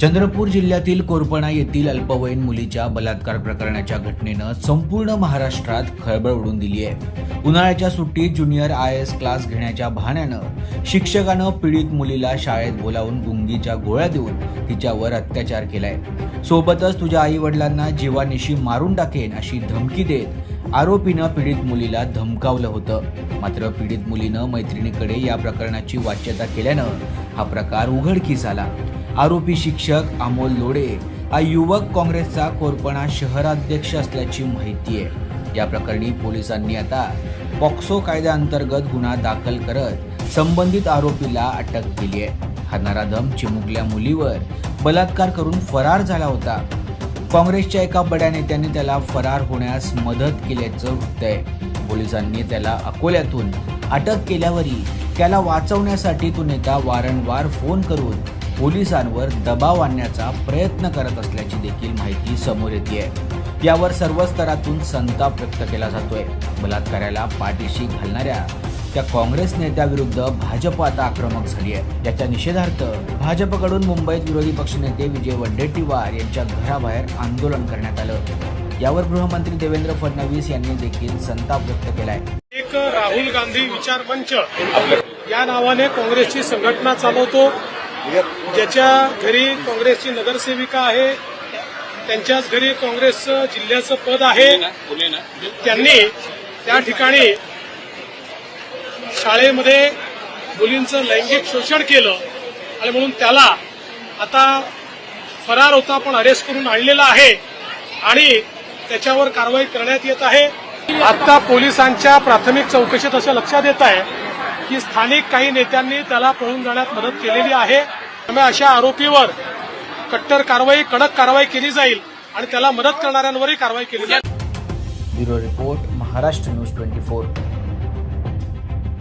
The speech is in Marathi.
चंद्रपूर जिल्ह्यातील कोरपणा येथील अल्पवयीन मुलीच्या बलात्कार प्रकरणाच्या घटनेनं संपूर्ण महाराष्ट्रात खळबळ उडून दिली आहे. उन्हाळ्याच्या सुट्टीत ज्युनियर आय एस क्लास घेण्याच्या बहाण्यानं शिक्षकानं पीडित मुलीला शाळेत बोलावून गुंगीच्या गोळ्या देऊन तिच्यावर अत्याचार केलाय. सोबतच तुझ्या आई वडिलांना जीवानिशी मारून टाकेन अशी धमकी देत आरोपीनं पीडित मुलीला धमकावलं होतं. मात्र पीडित मुलीनं मैत्रिणीकडे या प्रकरणाची वाच्यता केल्यानं हा प्रकार उघडकीस आला आरोपी शिक्षक अमोल लोडे हा युवक काँग्रेसचा कोरपणा शहराध्यक्ष असल्याची माहिती आहे. या प्रकरणी पोलिसांनी आता पॉक्सो कायद्याअंतर्गत गुन्हा दाखल करत संबंधित आरोपीला अटक केली आहे. हा नराधम चिमुकल्या मुलीवर बलात्कार करून फरार झाला होता. काँग्रेसच्या एका बड्या नेत्याने त्याला फरार होण्यास मदत केल्याचं वृत्त आहे. पोलिसांनी त्याला अकोल्यातून अटक केल्यावरही त्याला वाचवण्यासाठी तो नेता वारंवार फोन करून पोलिसांवर दबाव आणण्याचा प्रयत्न करत असल्याची देखील माहिती समोर येते आहे यावर सर्व स्तरातून संताप व्यक्त केला जातोय. बलात्काराला पाठीशी घालणाऱ्या त्या काँग्रेस नेत्याविरुद्ध भाजप आता आक्रमक झाली आहे याच्या निषेधार्थ भाजपकडून मुंबईत विरोधी पक्षनेते विजय वडेट्टीवार यांच्या घराबाहेर आंदोलन करण्यात आलं. यावर गृहमंत्री देवेंद्र फडणवीस यांनी देखील संताप व्यक्त केलाय. एक राहुल गांधी विचार मंच या नावाने काँग्रेसची संघटना चालवतो. ज्याच्या घरी काँग्रेसची नगरसेविका आहे त्यांच्याच घरी काँग्रेसचं जिल्ह्याचं पद आहे. त्यांनी त्या ठिकाणी शाळेमध्ये मुलींचं लैंगिक शोषण केलं आणि म्हणून त्याला आता फरार होता पण अरेस्ट करून आणलेला आहे आणि त्याच्यावर कारवाई करण्यात येत आहे. आता पोलिसांच्या प्राथमिक चौकशीत असं लक्षात येत आहे की स्थानिक काही नेत्यांनी त्याला पळून जाण्यात मदत केलेली आहे. त्यामुळे अशा आरोपीवर कट्टर कारवाई कडक कारवाई केली जाईल आणि त्याला मदत करणाऱ्यांवरही कारवाई केली जाईल. Bureau report Maharashtra news twenty four.